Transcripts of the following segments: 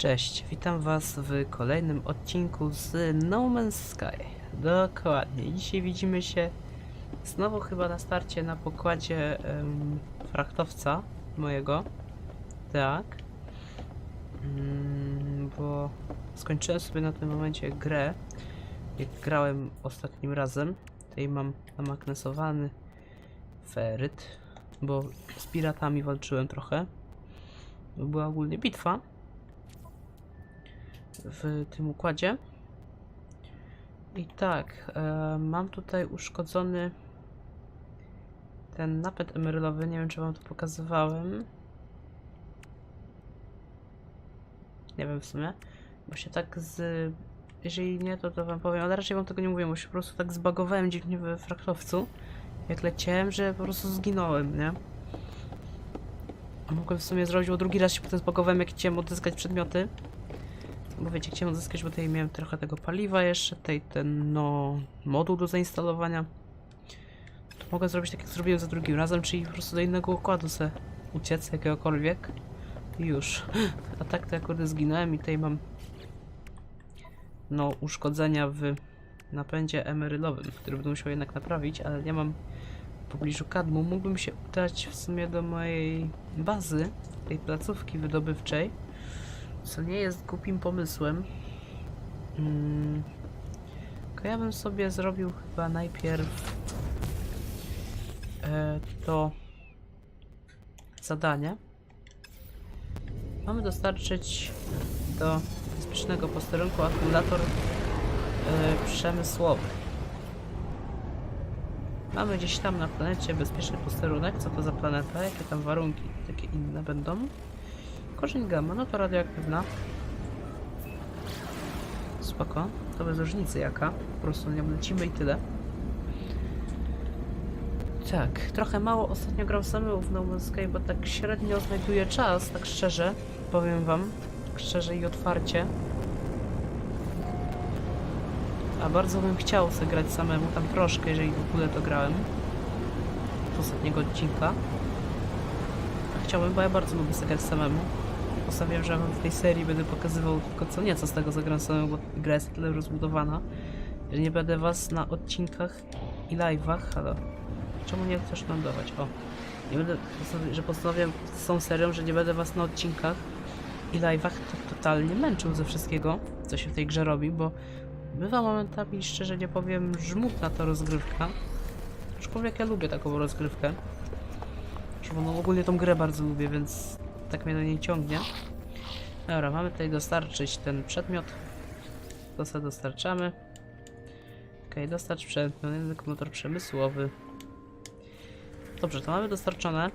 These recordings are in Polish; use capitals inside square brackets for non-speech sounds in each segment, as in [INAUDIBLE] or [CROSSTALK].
Cześć, witam was w kolejnym odcinku z No Man's Sky. Dokładnie, dzisiaj widzimy się znowu chyba na starcie na pokładzie em, frachtowca mojego. Tak. Mm, bo skończyłem sobie na tym momencie grę, jak grałem ostatnim razem. Tutaj mam namagnesowany feryt, bo z piratami walczyłem trochę. Była ogólnie bitwa w tym układzie. I tak, e, mam tutaj uszkodzony ten napęd emerylowy. Nie wiem, czy wam to pokazywałem. Nie wiem w sumie. Bo się tak z. Jeżeli nie, to to wam powiem, ale raczej wam tego nie mówię, bo się po prostu tak zbagowałem dziwnie w frachtowcu. Jak leciałem, że po prostu zginąłem, nie? Mogłem w sumie zrobić, bo drugi raz się potem zbagowałem, jak chciałem odzyskać przedmioty. Bo wiecie, chciałem odzyskać, bo tutaj miałem trochę tego paliwa jeszcze, tutaj ten, no, moduł do zainstalowania. To mogę zrobić tak, jak zrobiłem za drugim razem, czyli po prostu do innego układu se uciec, jakiegokolwiek. I już. A tak to akurat zginąłem i tutaj mam, no, uszkodzenia w napędzie emerylowym, który będę musiał jednak naprawić, ale nie mam w pobliżu kadmu. Mógłbym się udać w sumie do mojej bazy, tej placówki wydobywczej. Co nie jest głupim pomysłem. Mm. Tylko ja bym sobie zrobił chyba najpierw e, to zadanie. Mamy dostarczyć do bezpiecznego posterunku akumulator e, przemysłowy. Mamy gdzieś tam na planecie bezpieczny posterunek. Co to za planeta? Jakie tam warunki takie inne będą? Korzeń gamma, no to radioaktywna. Spoko, to bez różnicy jaka. Po prostu nią lecimy i tyle. Tak, trochę mało ostatnio gram samemu w No Man's Sky, bo tak średnio znajduję czas, tak szczerze, powiem wam. Tak szczerze i otwarcie. A bardzo bym chciał sobie grać samemu, tam troszkę, jeżeli w ogóle to grałem. Z ostatniego odcinka. A chciałbym, bo ja bardzo lubię sobie grać samemu. Postanowiłem, że w tej serii będę pokazywał tylko co nieco z tego samemu, bo gra jest tyle rozbudowana, że nie będę was na odcinkach i live'ach, ale czemu nie chcesz lądować? O, nie będę, że postanowiłem z tą serią, że nie będę was na odcinkach i live'ach to totalnie męczył ze wszystkiego, co się w tej grze robi, bo bywa momentami, szczerze nie powiem, żmudna ta rozgrywka. Aczkolwiek ja lubię taką rozgrywkę. Zresztą no, ogólnie tą grę bardzo lubię, więc tak mnie do niej ciągnie. Dobra, mamy tutaj dostarczyć ten przedmiot. To sobie dostarczamy. Okej, dostarcz przedmiot, język motor przemysłowy. Dobrze, to mamy dostarczone.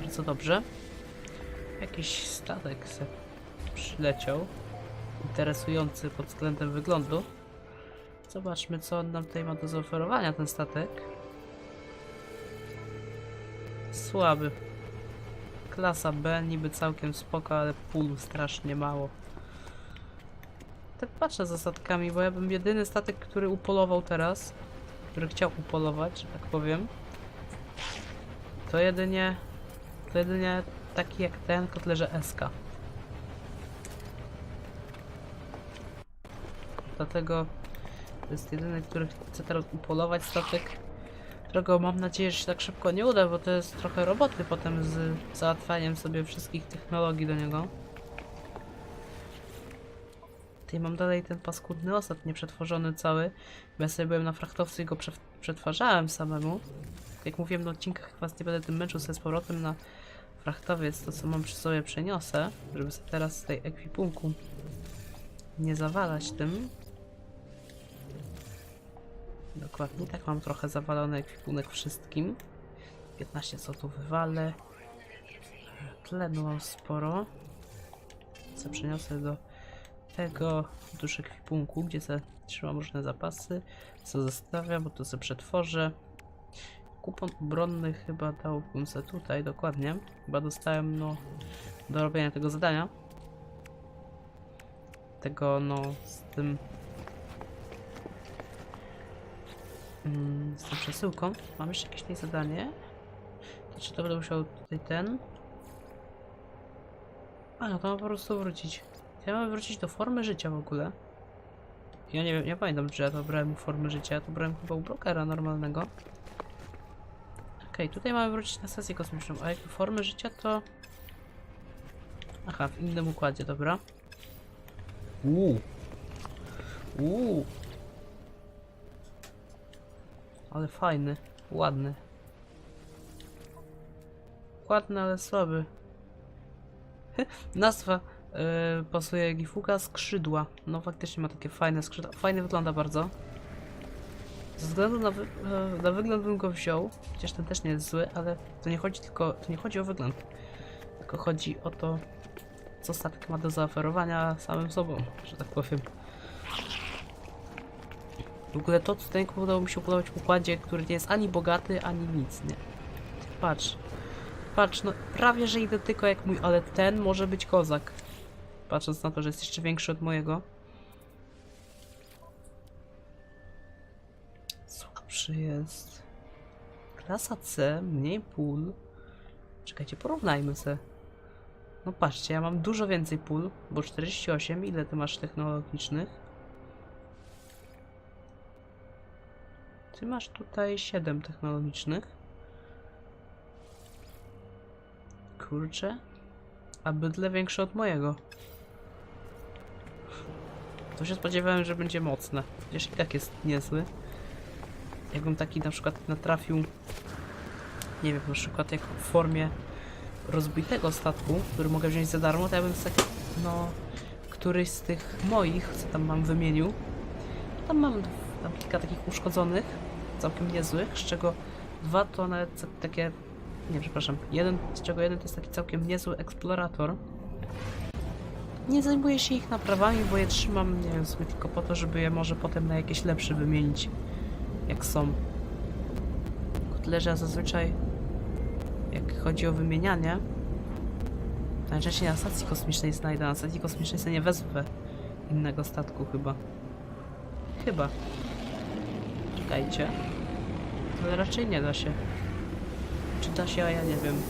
Bardzo dobrze. Jakiś statek se przyleciał. Interesujący pod względem wyglądu. Zobaczmy, co on nam tutaj ma do zaoferowania, ten statek. Słaby. Klasa B, niby całkiem spoko, ale pól strasznie mało. Tak patrzę za statkami, bo ja bym jedyny statek, który upolował teraz, który chciał upolować, że tak powiem, to jedynie, to jedynie taki jak ten kotlerze SK. Dlatego to jest jedyny, który chce teraz upolować statek którego mam nadzieję, że się tak szybko nie uda, bo to jest trochę roboty potem z załatwianiem sobie wszystkich technologii do niego. Tutaj mam dalej ten paskudny osad nieprzetworzony cały, ja sobie byłem na frachtowcu i go prze przetwarzałem samemu. Jak mówiłem na odcinkach, was nie będę tym męczył sobie z powrotem na frachtowiec, to co mam przy sobie przeniosę, żeby sobie teraz z tej ekwipunku nie zawalać tym. Dokładnie, tak mam trochę zawalony ekwipunek wszystkim. 15 co tu wywalę. Tlenu mam sporo. Co przeniosę do tego dusz ekwipunku, gdzie trzymam różne zapasy. Co zostawiam, bo to sobie przetworzę. Kupon obronny chyba dałbym se tutaj, dokładnie. Chyba dostałem, no, do robienia tego zadania. Tego, no, z tym Mm, z tą przesyłką. Mam jeszcze jakieś zadanie. To czy to będę musiał tutaj ten? A, to mam po prostu wrócić. Ja mam wrócić do formy życia w ogóle. Ja nie wiem, nie pamiętam, czy ja to brałem formy życia. Ja to brałem chyba u brokera normalnego. Okej, tutaj mamy wrócić na sesję kosmiczną, a jak formy życia to... Aha, w innym układzie, dobra. Uuu. Uuu. Ale fajny, ładny. Ładny, ale słaby. [LAUGHS] Nazwa yy, pasuje Gifuka skrzydła. No faktycznie ma takie fajne skrzydła. Fajnie wygląda bardzo. Ze względu na, wy e, na wygląd bym go wziął, chociaż ten też nie jest zły, ale to nie chodzi tylko, to nie chodzi o wygląd, tylko chodzi o to, co statek ma do zaoferowania samym sobą, że tak powiem. W ogóle to tutaj udało mi się podobać w układzie, który nie jest ani bogaty, ani nic, nie? Patrz. Patrz, no prawie że identyko jak mój, ale ten może być kozak. Patrząc na to, że jest jeszcze większy od mojego. Słabszy jest. Klasa C, mniej pól. Czekajcie, porównajmy se. No patrzcie, ja mam dużo więcej pól, bo 48, ile ty masz technologicznych? Ty masz tutaj 7 technologicznych. Kurczę. A bydle większe od mojego. To się spodziewałem, że będzie mocne. Chociaż i tak jest niezły. Jakbym taki na przykład natrafił, nie wiem, na przykład jak w formie rozbitego statku, który mogę wziąć za darmo, to ja bym taki, no, któryś z tych moich, co tam mam wymienił. Tam mam tam kilka takich uszkodzonych, całkiem niezłych, z czego dwa to nawet takie, nie przepraszam, jeden, z czego jeden to jest taki całkiem niezły eksplorator. Nie zajmuję się ich naprawami, bo je trzymam, nie wiem, sobie tylko po to, żeby je może potem na jakieś lepsze wymienić, jak są. Ja zazwyczaj, jak chodzi o wymienianie, najczęściej na stacji kosmicznej znajdę, na stacji kosmicznej sobie nie wezmę innego statku chyba. Chyba. Czekajcie. Ale raczej nie da się. Czy da się, a ja nie wiem.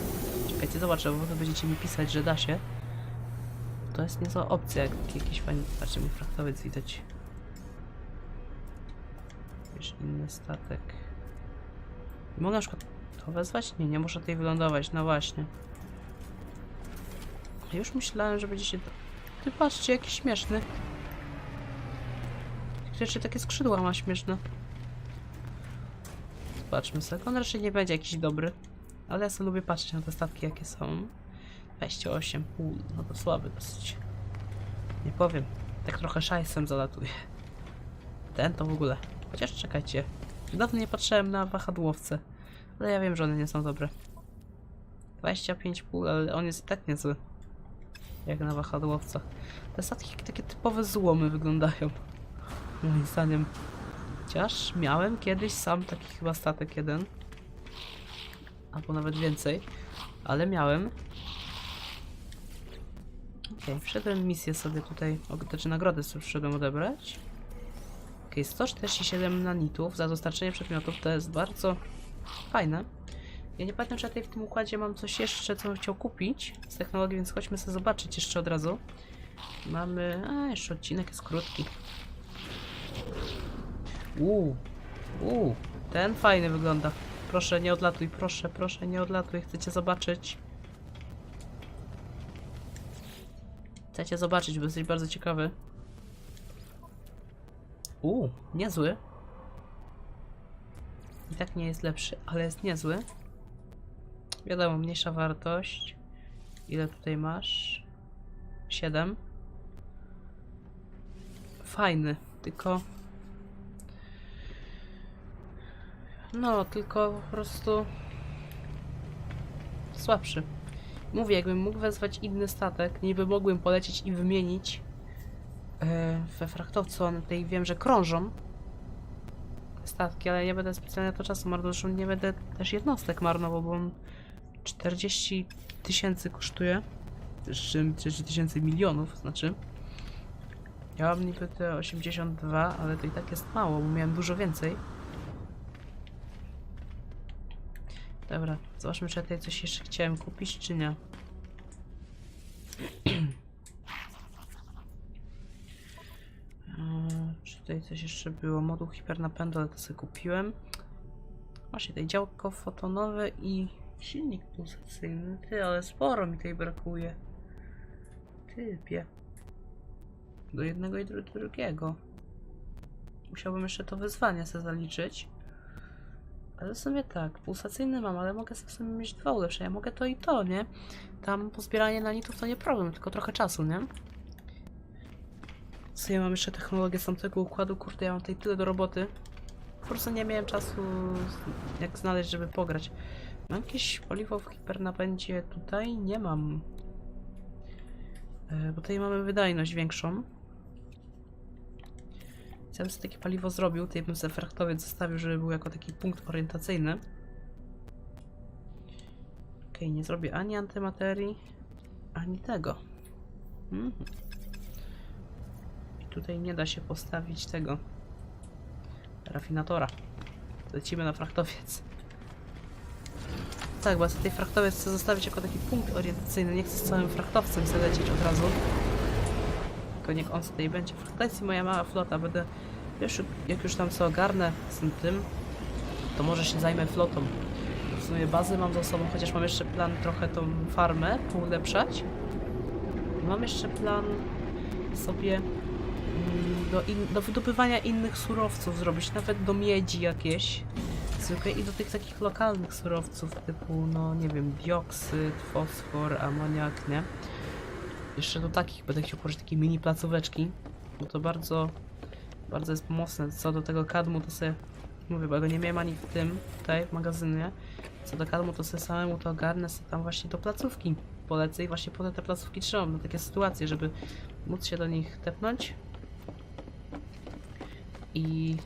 Czekajcie, zobaczę, bo wy będziecie mi pisać, że da się. To jest niezła opcja, jak jakiś fajny... Patrzcie, mój fraktowiec widać. Jakiś inny statek. Mogę na przykład to wezwać? Nie, nie muszę tutaj wylądować, no właśnie. Już myślałem, że będzie się... Ty patrzcie, jaki śmieszny. Jeszcze takie skrzydła ma śmieszne. Zobaczmy sobie. On raczej nie będzie jakiś dobry. Ale ja sobie lubię patrzeć na te statki, jakie są. 28, pół, no to słaby dosyć. Nie powiem. Tak trochę szajsem zalatuje. Ten to w ogóle. Chociaż czekajcie. Dawno nie patrzyłem na wahadłowce. Ale ja wiem, że one nie są dobre. 25,5, ale on jest tak niezły. Jak na wahadłowcach. Te statki takie typowe złomy wyglądają. Moim zdaniem. Chociaż miałem kiedyś sam taki chyba statek jeden. Albo nawet więcej. Ale miałem. Okej, wszedłem misję sobie tutaj, o, znaczy nagrodę sobie przyszedłem odebrać. Okej, 147 nanitów za dostarczenie przedmiotów, to jest bardzo fajne. Ja nie pamiętam, czy ja tutaj w tym układzie mam coś jeszcze, co bym chciał kupić z technologii, więc chodźmy sobie zobaczyć jeszcze od razu. Mamy... a, jeszcze odcinek jest krótki. Uuu, uuu, ten fajny wygląda. Proszę, nie odlatuj, proszę, proszę, nie odlatuj, chcecie zobaczyć. Chcecie zobaczyć, bo jesteś bardzo ciekawy. Uuu, niezły. I tak nie jest lepszy, ale jest niezły. Wiadomo, mniejsza wartość. Ile tutaj masz? 7. Fajny, tylko... No, tylko po prostu... Słabszy. Mówię, jakbym mógł wezwać inny statek, niby mogłem polecieć i wymienić e, we frachtowcu, one tutaj wiem, że krążą statki, ale nie będę specjalnie to czasu marnował, nie będę też jednostek marnował, bo on 40 tysięcy kosztuje, z czym 40 tysięcy milionów, znaczy. Ja mam niby te 82, ale to i tak jest mało, bo miałem dużo więcej. Dobra, zobaczmy czy ja tutaj coś jeszcze chciałem kupić, czy nie. [CLEARS THROAT] czy tutaj coś jeszcze było? Moduł hipernapędu, ale to sobie kupiłem. Właśnie, tutaj działko fotonowe i silnik pulsacyjny. Ty, ale sporo mi tej brakuje. Typie. Do jednego i do drugiego. Musiałbym jeszcze to wyzwanie sobie zaliczyć. Ale w sumie tak, pulsacyjny mam, ale mogę sobie w sumie mieć dwa ulepszenia. Mogę to i to, nie? Tam pozbieranie nanitów to nie problem, tylko trochę czasu, nie? W sumie mam jeszcze technologię z tamtego układu, kurde, ja mam tutaj tyle do roboty. Po prostu nie miałem czasu jak znaleźć, żeby pograć. Mam jakieś paliwo w hipernapędzie? Tutaj nie mam. E, Bo tutaj mamy wydajność większą. Ja bym sobie takie paliwo zrobił, tutaj bym sobie fraktowiec zostawił, żeby był jako taki punkt orientacyjny. Okej, nie zrobię ani antymaterii, ani tego. Mhm. I tutaj nie da się postawić tego rafinatora. Lecimy na fraktowiec. Tak, bo ja sobie tej fraktowiec chcę zostawić jako taki punkt orientacyjny. Nie chcę z całym fraktowcem sobie lecieć od razu. Tylko niech on tutaj będzie. Fraktacji moja mała flota. Będę, wiesz, jak już tam co ogarnę z tym, to może się zajmę flotą. W sumie bazy mam za sobą, chociaż mam jeszcze plan trochę tą farmę ulepszać. I mam jeszcze plan sobie mm, do, in, do wydobywania innych surowców zrobić, nawet do miedzi jakieś i do tych takich lokalnych surowców typu, no nie wiem, dioksyd, fosfor, amoniak, nie? Jeszcze do takich będę chciał położyć takie mini placóweczki, bo to bardzo, bardzo jest pomocne. Co do tego kadmu to sobie, mówię, bo go nie miałem ani w tym, tutaj w magazynie. Co do kadmu to sobie samemu to ogarnę, sobie tam właśnie do placówki polecę i właśnie potem te placówki trzymam na takie sytuacje, żeby móc się do nich tepnąć i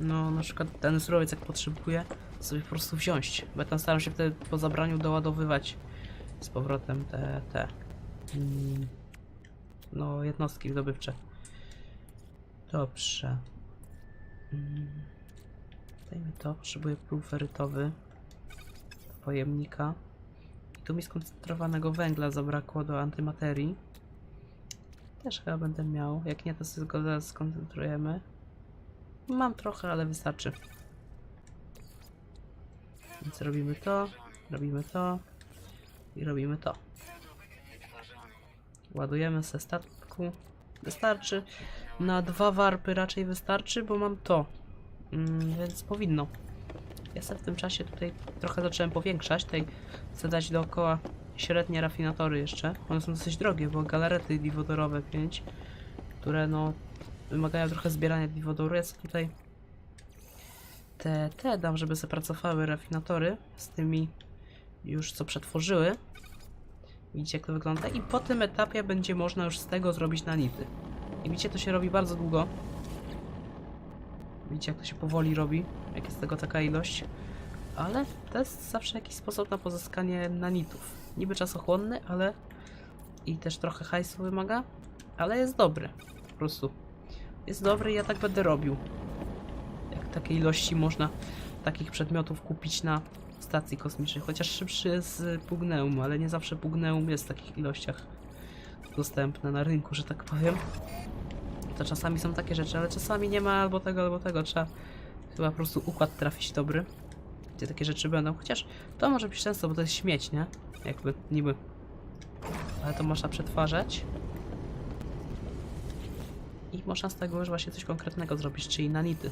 no na przykład ten surowiec jak potrzebuję sobie po prostu wziąć, bo tam staram się wtedy po zabraniu doładowywać z powrotem te, te no jednostki zdobywcze. Dobrze. Mm, Dajmy to, potrzebuję próg ferytowy do pojemnika. I tu mi skoncentrowanego węgla zabrakło do antymaterii. Też chyba będę miał. Jak nie, to sobie go zaraz skoncentrujemy. Mam trochę, ale wystarczy. Więc robimy to, robimy to i robimy to. Ładujemy se statku. Wystarczy. Na dwa warpy raczej wystarczy, bo mam to. Mm, więc powinno. Ja sobie w tym czasie tutaj trochę zacząłem powiększać. Tutaj chcę dać dookoła średnie rafinatory jeszcze. One są dosyć drogie, bo galarety diwodorowe 5, które no wymagają trochę zbierania diwodoru. Ja sobie tutaj te, te dam, żeby sobie pracowały rafinatory z tymi już co przetworzyły. Widzicie jak to wygląda? I po tym etapie będzie można już z tego zrobić nanity. I widzicie, to się robi bardzo długo. Widzicie jak to się powoli robi, jak jest tego taka ilość. Ale to jest zawsze jakiś sposób na pozyskanie nanitów. Niby czasochłonny, ale i też trochę hajsu wymaga, ale jest dobry. Po prostu. Jest dobry i ja tak będę robił. Jak takiej ilości można takich przedmiotów kupić na stacji kosmicznej. Chociaż szybszy jest Pugneum, ale nie zawsze Pugneum jest w takich ilościach dostępne na rynku, że tak powiem. To czasami są takie rzeczy, ale czasami nie ma albo tego, albo tego. Trzeba chyba po prostu układ trafić dobry, gdzie takie rzeczy będą. Chociaż to może być często, bo to jest śmieć, nie? Jakby, niby. Ale to można przetwarzać. I można z tego już właśnie coś konkretnego zrobić, czyli nanity.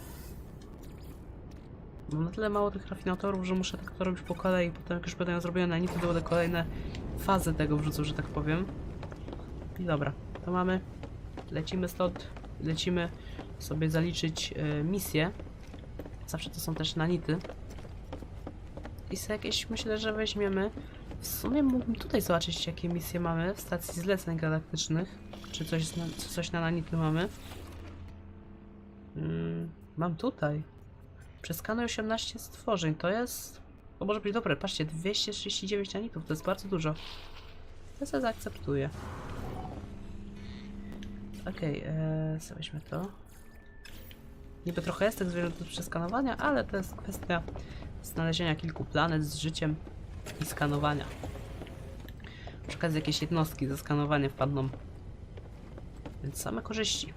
Mam na tyle mało tych rafinatorów, że muszę tak to robić po kolei. Potem jak już będę zrobione nanity, to będę kolejne fazy tego wrzucał, że tak powiem. I dobra, to mamy. Lecimy stąd. Lecimy sobie zaliczyć e, misję. Zawsze to są też nanity. I sobie jakieś myślę, że weźmiemy. W sumie mógłbym tutaj zobaczyć, jakie misje mamy w stacji zleceń galaktycznych. Czy coś na, coś na nanity mamy. Mm, mam tutaj. Przeskanuj 18 stworzeń. To jest... To może być dobre. Patrzcie, 239 nanitów. To jest bardzo dużo. Ja sobie zaakceptuję. Okej, okay, sobie weźmy to. Niby trochę jest tych zwierząt do przeskanowania, ale to jest kwestia znalezienia kilku planet z życiem i skanowania. Okazji jakieś jednostki ze skanowania wpadną. Więc same korzyści.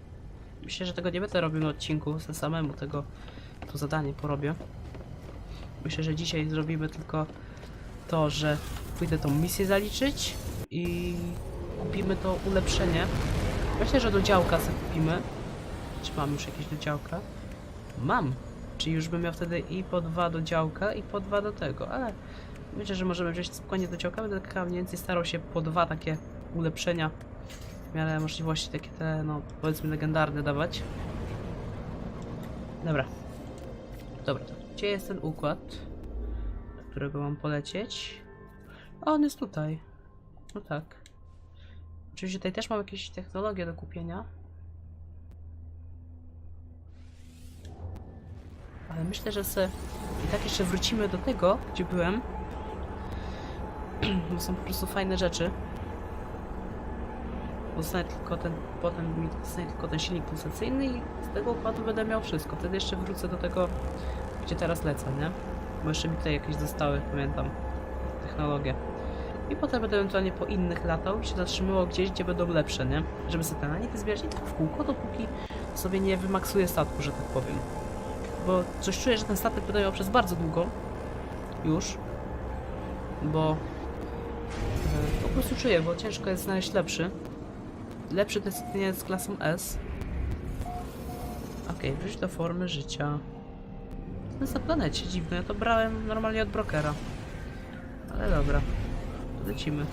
Myślę, że tego nie będę robił na odcinku, se samemu tego to zadanie porobię. Myślę, że dzisiaj zrobimy tylko to, że pójdę tą misję zaliczyć i kupimy to ulepszenie. Myślę, że do działka sobie kupimy. Czy mam już jakieś do działka? Mam. Czyli już bym miał wtedy i po dwa do działka i po dwa do tego, ale myślę, że możemy wziąć spokojnie do działka. Będę tak mniej więcej starał się po dwa takie ulepszenia w miarę możliwości takie te, no powiedzmy legendarne dawać. Dobra. Dobra, gdzie jest ten układ, do którego mam polecieć? On jest tutaj. No tak. Oczywiście tutaj też mam jakieś technologie do kupienia. Ale myślę, że se i tak jeszcze wrócimy do tego, gdzie byłem. [CLEARS THROAT] Bo są po prostu fajne rzeczy. Dostanę tylko ten, potem mi tylko ten silnik pulsacyjny i z tego układu będę miał wszystko. Wtedy jeszcze wrócę do tego, gdzie teraz lecę, nie? Bo jeszcze mi tutaj jakieś zostały, pamiętam, technologie. I potem będę ewentualnie po innych latał i się zatrzymywał gdzieś, gdzie będą lepsze, nie? Żeby sobie te nanity zbierać i tak w kółko, dopóki sobie nie wymaksuję statku, że tak powiem. Bo coś czuję, że ten statek będę miał przez bardzo długo. Już. Bo... e, Po prostu czuję, bo ciężko jest znaleźć lepszy. Lepszy jedynie z klasą S. Okej, wróć do formy życia. To jest na planecie, dziwne. Ja to brałem normalnie od brokera. Ale dobra. Lecimy.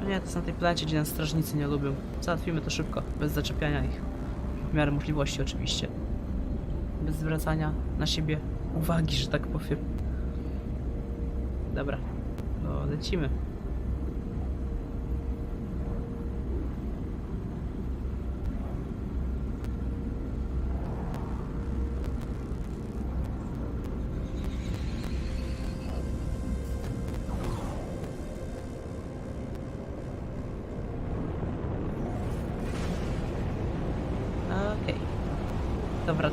No nie, to jest na tej planecie, gdzie nas strażnicy nie lubią. Załatwimy to szybko, bez zaczepiania ich. W miarę możliwości oczywiście. Bez zwracania na siebie uwagi, że tak powiem. Dobra. No, lecimy.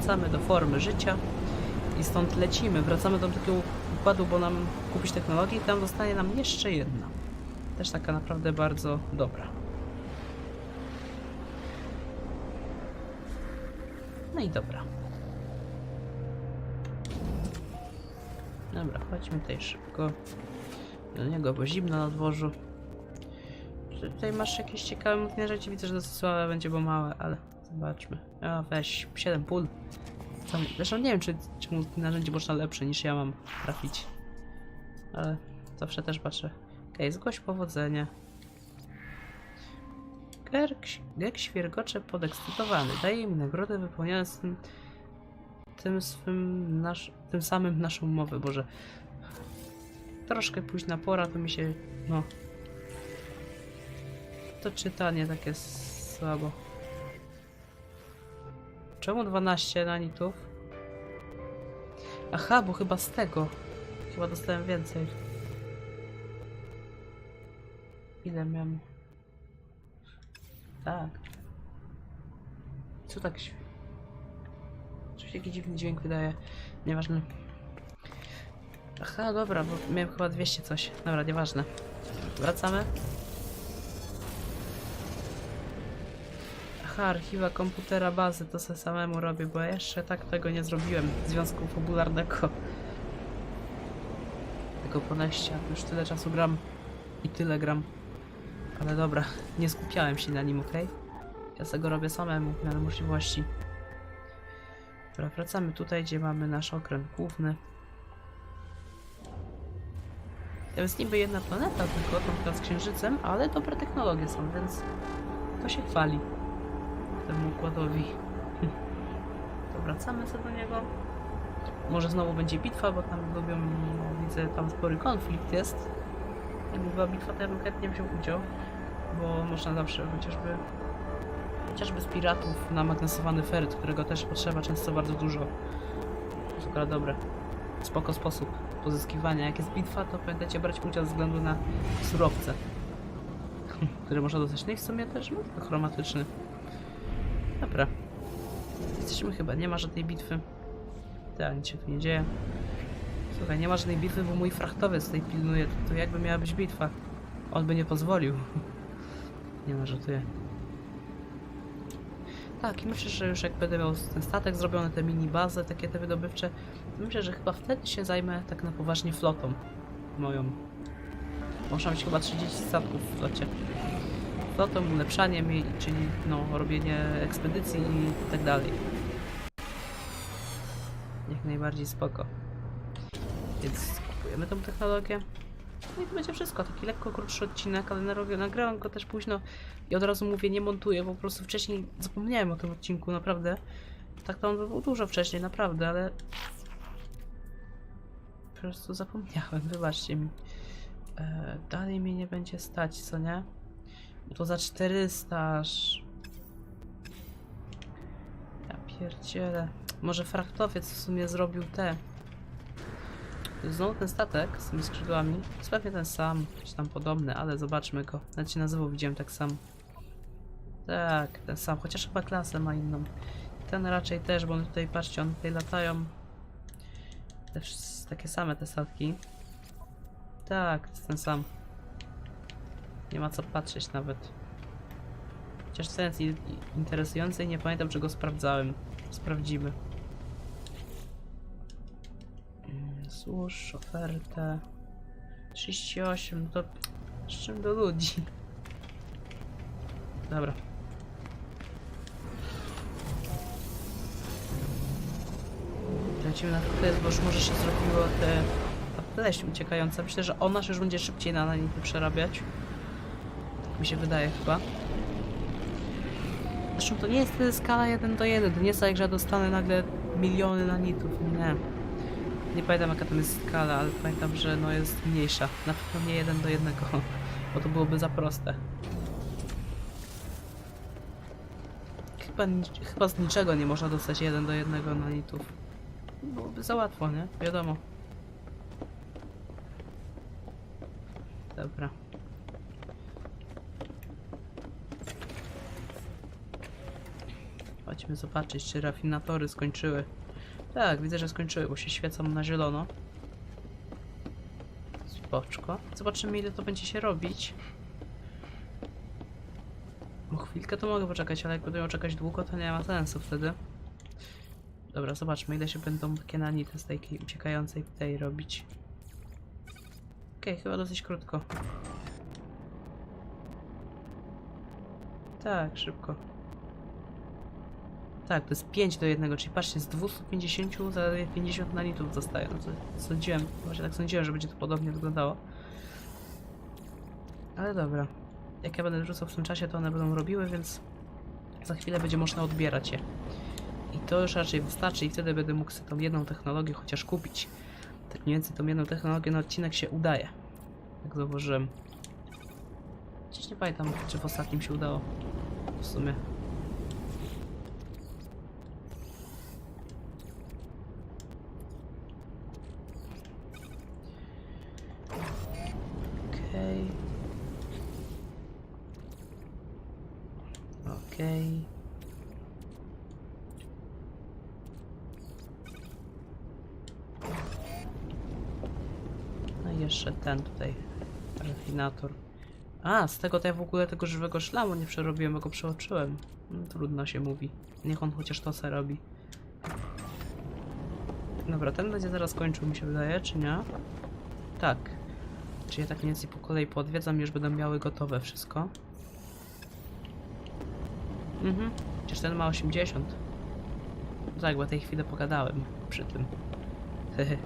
Wracamy do formy życia i stąd lecimy. Wracamy do takiego układu, bo nam kupić technologię i tam zostanie nam jeszcze jedna. Też taka naprawdę bardzo dobra. No i dobra. Dobra, chodźmy tutaj szybko do niego, bo zimno na dworzu. Czy tutaj masz jakieś ciekawe mocne rzeczy? Widzę, że dosyć słabe będzie, bo małe, ale zobaczmy. A weź 7 pól. Zresztą nie wiem, czy, czy narzędzie można lepsze niż ja mam trafić. Ale zawsze też patrzę. Okej, zgłoś powodzenie. Gerk, Gek świergocze podekscytowany. Daje mi nagrodę wypełniając tym, tym swym nasz, tym samym naszą umowę, Boże. Troszkę późna pora, to mi się, no... To czytanie takie słabo. Czemu 12 nanitów? Aha, bo chyba z tego. Chyba dostałem więcej. Ile miałem? Tak. Co tak Coś jakiś dziwny dźwięk wydaje. Nieważne. Aha, dobra, bo miałem chyba 200 coś. Dobra, nieważne. Wracamy. Aha, archiwa komputera bazy to se samemu robię, bo ja jeszcze tak tego nie zrobiłem. Związku fabularnego. Tego podejścia. Już tyle czasu gram. I tyle gram. Ale dobra, nie skupiałem się na nim, okej? Ja sobie go robię samemu, w miarę możliwości. Dobra, wracamy tutaj, gdzie mamy nasz okręt główny. To jest niby jedna planeta, tylko trochę z księżycem, ale dobre technologie są, więc to się chwali temu układowi. To wracamy sobie do niego. Może znowu będzie bitwa, bo tam lubią, widzę, tam spory konflikt jest. Jakby była bitwa, to ja bym chętnie wziął udział, bo można zawsze chociażby chociażby z piratów na magnesowany feryt, którego też potrzeba często bardzo dużo. To jest akurat dobre. Spoko sposób pozyskiwania. Jak jest bitwa, to pamiętajcie brać udział ze względu na surowce, [LAUGHS] które można dostać. No i w sumie też no, chromatyczny. Jesteśmy chyba, nie ma żadnej bitwy. Tak, nic się tu nie dzieje. Słuchaj, nie ma żadnej bitwy, bo mój frachtowiec tutaj pilnuje. To, to jakby miała być bitwa. On by nie pozwolił. [LAUGHS] Nie ma, żartuję. Tak, i myślę, że już jak będę miał ten statek zrobiony, te mini bazy, takie te wydobywcze, to myślę, że chyba wtedy się zajmę tak na poważnie flotą moją. Można mieć chyba 30 statków w flocie. Flotą, ulepszaniem czyli no, robienie ekspedycji i tak dalej. Jak najbardziej spoko. Więc kupujemy tą technologię. No i to będzie wszystko. Taki lekko krótszy odcinek, ale nagrałam go też późno i od razu mówię, nie montuję, po prostu wcześniej zapomniałem o tym odcinku, naprawdę. Tak to on by był dużo wcześniej, naprawdę, ale... Po prostu zapomniałem, [LAUGHS] wybaczcie mi. E, dalej mnie nie będzie stać, co nie? Bo to za 400 aż... Ja pierdzielę. Może frachtowiec w sumie zrobił te. Znowu ten statek z tymi skrzydłami. Jest pewnie ten sam, czy tam podobny, ale zobaczmy go. Nawet się nazywał, widziałem tak sam. Tak, ten sam, chociaż chyba klasę ma inną. Ten raczej też, bo one tutaj, patrzcie, one tutaj latają. Też takie same te statki. Tak, to jest ten sam. Nie ma co patrzeć nawet. Chociaż i- interesujący i nie pamiętam, czy go sprawdzałem. Sprawdzimy. Złóż ofertę. 38, no to z czym do ludzi? Dobra. Lecimy na jest, bo już może się zrobiło te ta pleśń uciekająca. Myślę, że ona się już będzie szybciej na nanity przerabiać. Tak mi się wydaje chyba. Zresztą to nie jest wtedy skala 1 do 1. To nie jest tak, że dostanę nagle miliony nanitów. Nie. Nie pamiętam jaka tam jest skala, ale pamiętam, że no jest mniejsza. Na pewno nie 1 do 1, bo to byłoby za proste. Chyba, chyba z niczego nie można dostać 1 do 1 nanitów. Byłoby za łatwo, nie? Wiadomo. Dobra. Chodźmy zobaczyć, czy rafinatory skończyły. Tak, widzę, że skończyły, bo się świecą na zielono. Spoczko. Zobaczymy, ile to będzie się robić. Bo chwilkę to mogę poczekać, ale jak będę czekać długo, to nie ma sensu wtedy. Dobra, zobaczmy, ile się będą takie nanity z tej uciekającej tej robić. Okej, chyba dosyć krótko. Tak, szybko. Tak, to jest 5 do 1, czyli patrzcie, z 250 zaledwie 50 nanitów zostaje. No to sądziłem, właśnie tak sądziłem, że będzie to podobnie wyglądało. Ale dobra. Jak ja będę rzucał w tym czasie, to one będą robiły, więc za chwilę będzie można odbierać je. I to już raczej wystarczy i wtedy będę mógł sobie tą jedną technologię chociaż kupić. Tak mniej więcej tą jedną technologię na odcinek się udaje. Jak zauważyłem. Gdzieś nie pamiętam, czy w ostatnim się udało. W sumie. Okej. Okej. No i jeszcze ten tutaj. Refinator. A, z tego to ja w ogóle tego żywego szlamu nie przerobiłem, go przeoczyłem. No, trudno się mówi. Niech on chociaż to se robi. Dobra, ten będzie zaraz kończył, mi się wydaje, czy nie? Tak. Czy ja tak mniej więcej po kolei podwiedzam, już będą miały gotowe wszystko. Mhm. Przecież ten ma 80. Tak, bo tej chwilę pogadałem przy tym. Hehe.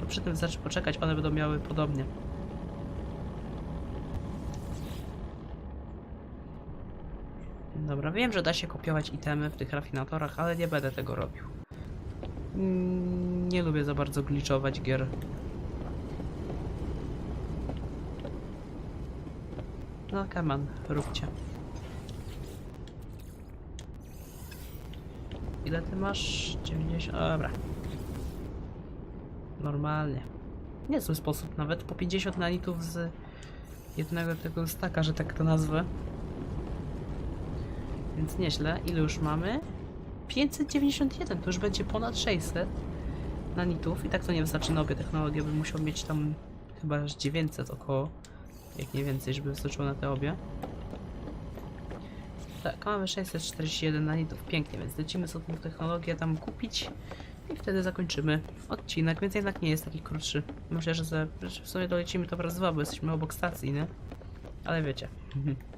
To przy tym wystarczy poczekać, one będą miały podobnie. Dobra, wiem, że da się kopiować itemy w tych rafinatorach, ale nie będę tego robił. Mm, Nie lubię za bardzo glitchować gier. No, on, róbcie. Ile ty masz? 90. Dobra. Normalnie. Niezły sposób nawet. Po 50 nanitów z jednego tego staka, że tak to nazwę. Więc nieźle. Ile już mamy? 591. To już będzie ponad 600 nanitów. I tak to nie wystarczy na obie technologie. Bym musiał mieć tam chyba aż 900 około. Jak nie więcej, żeby wystarczyło na te obie. Tak, mamy 641 nanitów, pięknie, więc lecimy sobie tą technologię tam kupić i wtedy zakończymy odcinek, więc jednak nie jest taki krótszy. Myślę, że, w sumie dolecimy to raz dwa, bo jesteśmy obok stacji, nie? Ale wiecie. [LAUGHS]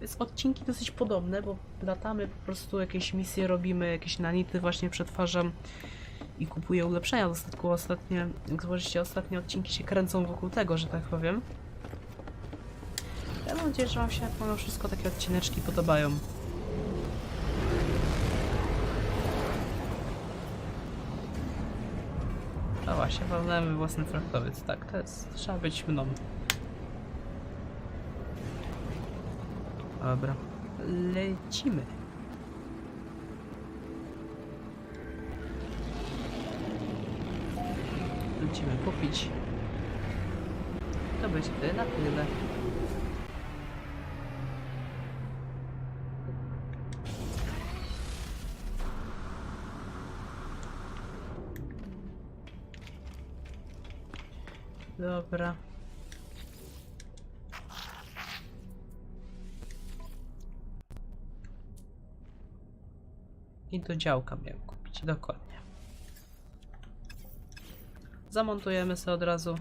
Więc odcinki dosyć podobne, bo latamy po prostu jakieś misje robimy, jakieś nanity właśnie przetwarzam i kupuję ulepszenia do statku. Ostatnie, jak zobaczycie, ostatnie odcinki się kręcą wokół tego, że tak powiem. Ja mam nadzieję, że Wam się mimo wszystko takie odcineczki podobają. A właśnie, walnąłem własny fraktowiec. Tak, to jest. Trzeba być mną. Dobra. Lecimy. Lecimy kupić. To będzie na tyle. Dobra. I do działka miałem kupić, dokładnie. Zamontujemy sobie od razu.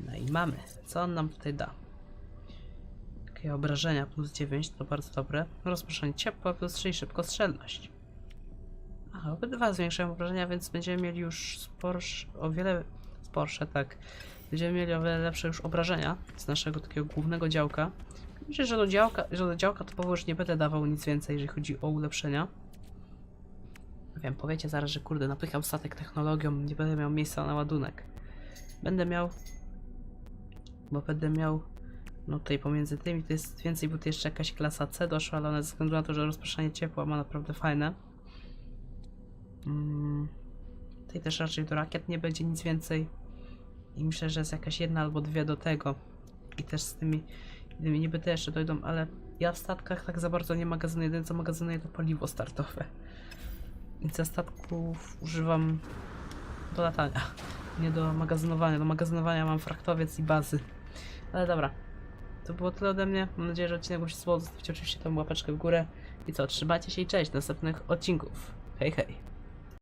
No i mamy. Co on nam tutaj da? Takie obrażenia plus 9 to bardzo dobre. Rozproszenie ciepła plus 3 i szybkostrzelność. Aha, obydwa zwiększają obrażenia, więc będziemy mieli już sporsz, o wiele sporsze, tak. Będziemy mieli o wiele lepsze już obrażenia z naszego takiego głównego działka. Myślę, że do działka, że do działka typowo już nie będę dawał nic więcej, jeżeli chodzi o ulepszenia. Wiem, powiecie zaraz, że kurde, napycham statek technologią, nie będę miał miejsca na ładunek. Będę miał, bo będę miał, no tutaj pomiędzy tymi to jest więcej, bo tu jeszcze jakaś klasa C doszła, ale ona ze względu na to, że rozproszenie ciepła ma naprawdę fajne. Mm, tutaj też raczej do rakiet nie będzie nic więcej. I myślę, że jest jakaś jedna albo dwie do tego. I też z tymi, niby te jeszcze dojdą, ale ja w statkach tak za bardzo nie magazynuję. Jedyne co magazynuję to paliwo startowe. Więc ja statków używam do latania, nie do magazynowania. Do magazynowania mam fraktowiec i bazy. Ale dobra, to było tyle ode mnie. Mam nadzieję, że odcinek Wam się spodobał. Zostawcie oczywiście tą łapeczkę w górę. I co, trzymajcie się i cześć. Do następnych odcinków. Hej, hej.